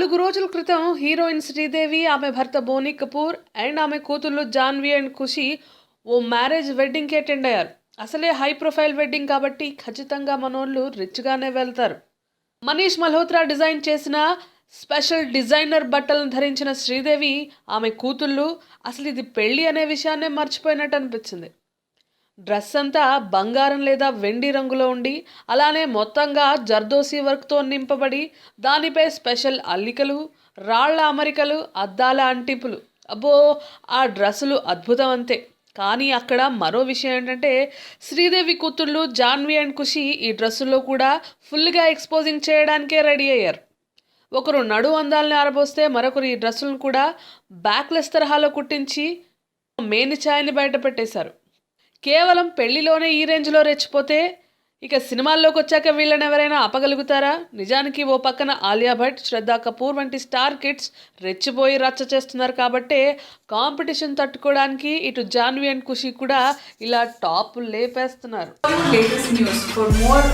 నాలుగు రోజుల క్రితం హీరోయిన్ శ్రీదేవి ఆమె భర్త బోనీ కపూర్ అండ్ ఆమె కూతుళ్ళు జాన్వి అండ్ ఖుషి ఓ మ్యారేజ్ వెడ్డింగ్కి అటెండ్ అయ్యారు. అసలే హై ప్రొఫైల్ వెడ్డింగ్ కాబట్టి ఖచ్చితంగా మనోళ్ళు రిచ్గానే వెళ్తారు. మనీష్ మల్హోత్రా డిజైన్ చేసిన స్పెషల్ డిజైనర్ బట్టలను ధరించిన శ్రీదేవి ఆమె కూతుళ్ళు అసలు ఇది పెళ్ళి అనే విషయాన్నే మర్చిపోయినట్టు అనిపించింది. డ్రెస్ అంతా బంగారం లేదా వెండి రంగులో ఉండి అలానే మొత్తంగా జర్దోసి వర్క్తో నింపబడి దానిపై స్పెషల్ అల్లికలు రాళ్ళ అమరికలు అద్దాల అంటింపులు. అబ్బో ఆ డ్రెస్సులు అద్భుతం అంతే కానీ అక్కడ మరో విషయం ఏంటంటే శ్రీదేవి కూతుళ్ళు జాన్వి అండ్ ఖుషి ఈ డ్రెస్సుల్లో కూడా ఫుల్గా ఎక్స్పోజింగ్ చేయడానికే రెడీ అయ్యారు. ఒకరు నడు అందాలని ఆరబోస్తే మరొకరు ఈ డ్రెస్సులను కూడా బ్యాక్లెస్ తరహాలో కుట్టించి మేని ఛాయని బయట పెట్టేశారు. కేవలం పెళ్ళిలోనే ఈ రేంజ్లో రెచ్చిపోతే ఇక సినిమాల్లోకి వచ్చాక వీళ్ళని ఎవరైనా ఆపగలుగుతారా? నిజానికి ఓ పక్కన ఆలియా భట్ శ్రద్ధా కపూర్ వంటి స్టార్ కిడ్స్ రెచ్చిపోయి రచ్చ చేస్తున్నారు కాబట్టే కాంపిటీషన్ తట్టుకోవడానికి ఇటు జాన్వి అండ్ ఖుషి కూడా ఇలా టాప్ లేపేస్తున్నారు. Latest news. For more